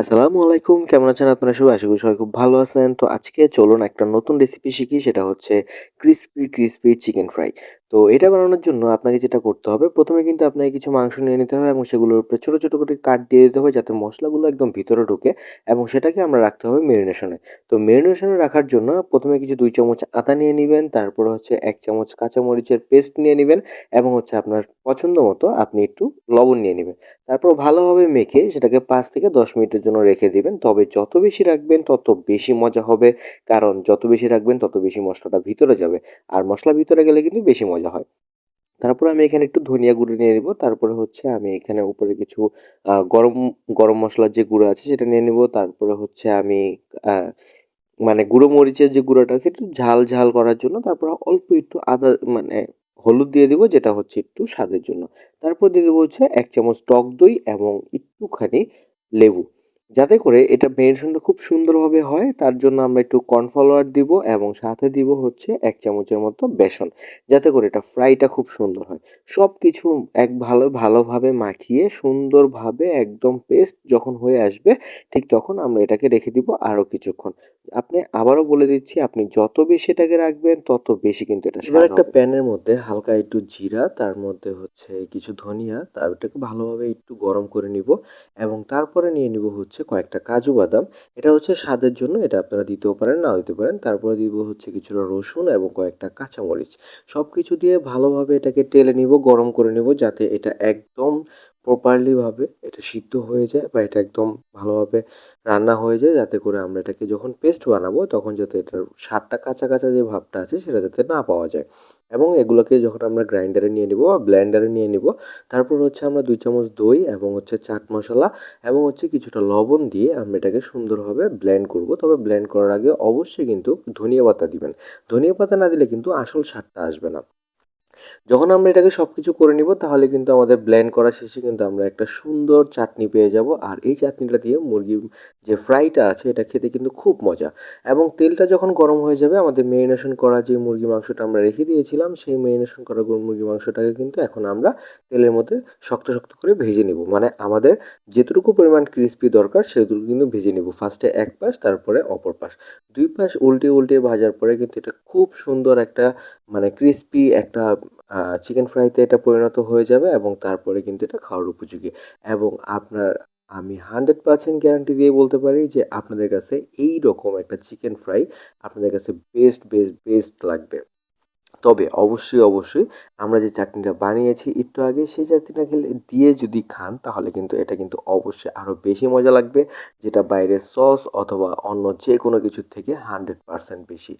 আসসালামু আলাইকুম, কেমন আছেন আপনারা সবাই? আশা করি সবাই খুব ভালো আছেন। তো আজকে চলুন একটা নতুন রেসিপি শিখি, সেটা হচ্ছে ক্রিসপি ক্রিসপি চিকেন ফ্রাই তো এটা বানানোর জন্য আপনাকে যেটা করতে হবে, প্রথমে কিন্তু আপনাকে কিছু মাংস নিয়ে নিতে হবে এবং সেগুলোর উপরে ছোটো ছোটো করে কাট দিয়ে দিতে হবে যাতে মশলাগুলো একদম ভিতরে ঢোকে এবং সেটাকে আমরা রাখতে হবে মেরিনেশনে তো মেরিনেশনে রাখার জন্য প্রথমে কিছু দুই চামচ আদা নিয়ে নেবেন, তারপর হচ্ছে এক চামচ কাঁচামরিচের পেস্ট নিয়ে নেবেন এবং হচ্ছে আপনার পছন্দ মতো আপনি একটু লবণ নিয়ে নেবেন। তারপর ভালোভাবে মেখে সেটাকে পাঁচ থেকে দশ মিনিটের জন্য রেখে দিবেন। তবে যত বেশি রাখবেন, তত বেশি মজা হবে, কারণ যত বেশি রাখবেন, তত বেশি মশলাটা ভিতরে যাবে। আর মশলা ভিতরে গেলে কিন্তু বেশি মজা হয়। তারপর আমি এখানে একটু ধনিয়া গুঁড়ো নিয়ে নেব। তারপরে হচ্ছে আমি এখানে উপরে কিছু গরম গরম মশলার যে গুঁড়ো আছে সেটা নিয়ে নেব। তারপরে হচ্ছে আমি মানে গুঁড়ো মরিচের যে গুঁড়োটা আছে একটু ঝাল ঝাল করার জন্য তারপর অল্প একটু আদা মানে হলুদ দিয়ে দিব যেটা হচ্ছে একটু স্বাদের জন্য। তারপর দিয়ে দেবো হচ্ছে এক চামচ টক দই এবং একটুখানি লেবু। যাতে করে এটা মেরিনেশনটা খুব সুন্দরভাবে হয় তার জন্য আমরা একটু কর্নফ্লাওয়ার দিব এবং সাথে দিব হচ্ছে এক চামচের মতো বেসন যাতে করে এটা ফ্রাইটা খুব সুন্দর হয়। সব কিছু এক ভালো ভালোভাবে মাখিয়ে সুন্দরভাবে একদম পেস্ট যখন হয়ে আসবে ঠিক তখন আমরা এটাকে রেখে দিব আরও কিছুক্ষণ। আপনি আবারও বলে দিচ্ছি আপনি যত বেশি এটাকে রাখবেন তত বেশি কিন্তু এটা এবার একটা প্যানের মধ্যে হালকা একটু জিরা তার মধ্যে হচ্ছে কিছু ধনিয়া তারটাকে ভালোভাবে একটু গরম করে নিব এবং তারপরে নিয়ে নিব হচ্ছে কয়েকটা কাজু বাদাম। এটা হচ্ছে স্বাদের জন্য, এটা আপনারা দিতেও পারেন না দিতে পারেন। তারপরে দিব হচ্ছে কিছুটা রসুন এবং কয়েকটা কাঁচামরিচ। সব কিছু দিয়ে ভালোভাবে এটাকে টেলে নিব, গরম করে নেব, যাতে এটা একদম প্রপারলিভাবে এটা সিদ্ধ হয়ে যায় বা এটা একদম ভালোভাবে রান্না হয়ে যায়, যাতে করে আমরা এটাকে যখন পেস্ট বানাবো তখন যাতে এটার স্বাদটা কাঁচা কাঁচা যে ভাবটা আছে সেটা যাতে না পাওয়া যায়। এবং এগুলোকে যখন আমরা গ্রাইন্ডারে নিয়ে নিব বা ব্লেন্ডারে নিয়ে নিব, তারপর হচ্ছে আমরা দুই চামচ দই এবং হচ্ছে চাট মশলা এবং হচ্ছে কিছুটা লবণ দিয়ে আমরা এটাকে সুন্দরভাবে ব্লেন্ড করব। তবে ব্লেন্ড করার আগে অবশ্যই কিন্তু ধনিয়া পাতা দিবেন। ধনিয়া পাতা না দিলে কিন্তু আসল স্বাদটা আসবে না। যখন আমরা এটাকে সব কিছু করে নিব, তাহলে কিন্তু আমাদের ব্লেন্ড করা শেষে কিন্তু আমরা একটা সুন্দর চাটনি পেয়ে যাব। আর এই চাটনিটা দিয়ে মুরগির যে ফ্রাইটা আছে, এটা খেতে কিন্তু খুব মজা। এবং তেলটা যখন গরম হয়ে যাবে, আমাদের মেরিনেশন করা যে মুরগি মাংসটা আমরা রেখে দিয়েছিলাম, সেই মেরিনেশন করা মুরগি মাংসটাকে কিন্তু এখন আমরা তেলের মধ্যে শক্ত শক্ত করে ভেজে নিব। মানে আমাদের যেটুকু পরিমাণ ক্রিস্পি দরকার, সেটুকু কিন্তু ভেজে নিব। ফার্স্টে এক পাশ, তারপরে অপর পাশ। দুই পাশ উল্টে উল্টে ভাজার পরে কিন্তু এটা খুব সুন্দর একটা মানে ক্রিস্পি একটা চিকেন ফ্রাইতে এটা পরিণত হয়ে যাবে এবং তারপরে কিন্তু এটা খাওয়ার উপযোগী। এবং আপনার, আমি হান্ড্রেড পার্সেন্ট গ্যারান্টি দিয়ে বলতে পারি যে আপনাদের কাছে এই রকম একটা চিকেন ফ্রাই আপনাদের কাছে বেস্ট বেস্ট বেস্ট লাগবে। তবে অবশ্যই অবশ্যই আমরা যে চাটনিটা বানিয়েছি একটু আগে সেই চাটনিটা খেলে, দিয়ে যদি খান তাহলে কিন্তু এটা কিন্তু অবশ্যই আরও বেশি মজা লাগবে, যেটা বাইরের সস অথবা অন্য যে কোনো কিছুর থেকে হান্ড্রেড পারসেন্ট বেশি।